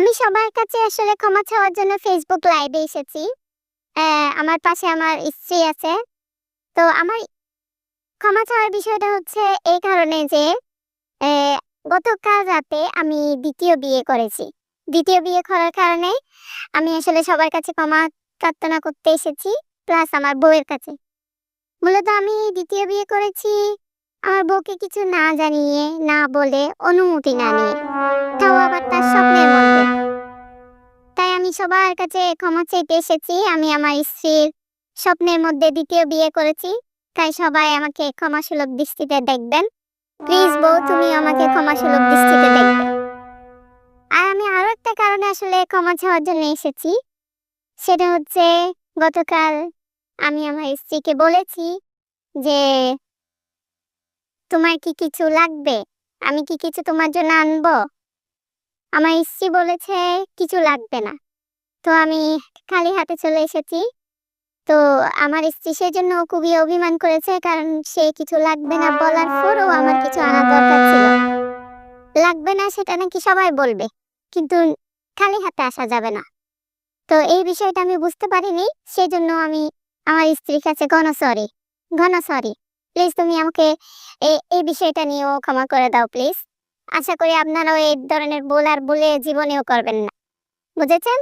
আমি সবার কাছে আসলে ক্ষমা চাওয়ার জন্য ফেসবুক লাইভে এসেছি। আমার পাশে আমার স্ত্রী আছে। তো আমার ক্ষমা চাওয়ার বিষয়টা হচ্ছে এই কারণে যে গতকাল রাতে আমি দ্বিতীয় বিয়ে করেছি। দ্বিতীয় বিয়ে করার কারণে আমি আসলে সবার কাছে ক্ষমা প্রার্থনা করতে এসেছি প্লাস আমার বউয়ের কাছে। মূলত আমি দ্বিতীয় বিয়ে করেছি, আমার বউকে কিছু না জানিয়ে, না বলে, অনুমতি না নিয়ে। তাও আবার সবার কাছে ক্ষমা চাইতে এসেছি। আমি আমার স্ত্রীর স্বপ্নের মধ্যে দ্বিতীয় বিয়ে করেছি। তাই সবাই আমাকে ক্ষমাসুলভ দৃষ্টিতে দেখবেন। প্লিজ বউ, তুমি আমাকে ক্ষমাসুলভ দৃষ্টিতে দেখবে। আর আমি আরও একটা কারণে আসলে ক্ষমা চাওয়ার জন্য এসেছি। সেটা হচ্ছে গতকাল আমি আমার স্ত্রীকে বলেছি যে, তোমার কি কিছু লাগবে? আমি কি কিছু তোমার জন্য আনব? আমার স্ত্রী বলেছে, কিছু লাগবে না। তো আমি খালি হাতে চলে এসেছি। তো আমার স্ত্রী সেজন্য খুবই অভিমান করেছে, কারণ সে কিছু লাগবে না বলার পরও আমার কিছু আনা দরকার ছিল। লাগবে না সেটা নাকি সবাই বলবে, কিন্তু খালি হাতে আসা যাবে না। তো এই বিষয়টা আমি বুঝতে পারিনি, সেজন্য আমি আমার স্ত্রীর কাছে ঘন সরি ঘন সরি প্লিজ তুমি আমাকে এই বিষয়টা নিয়েও ক্ষমা করে দাও, প্লিজ। আশা করি আপনারাও এই ধরনের ভুল বলে জীবনেও করবেন না। বুঝেছেন?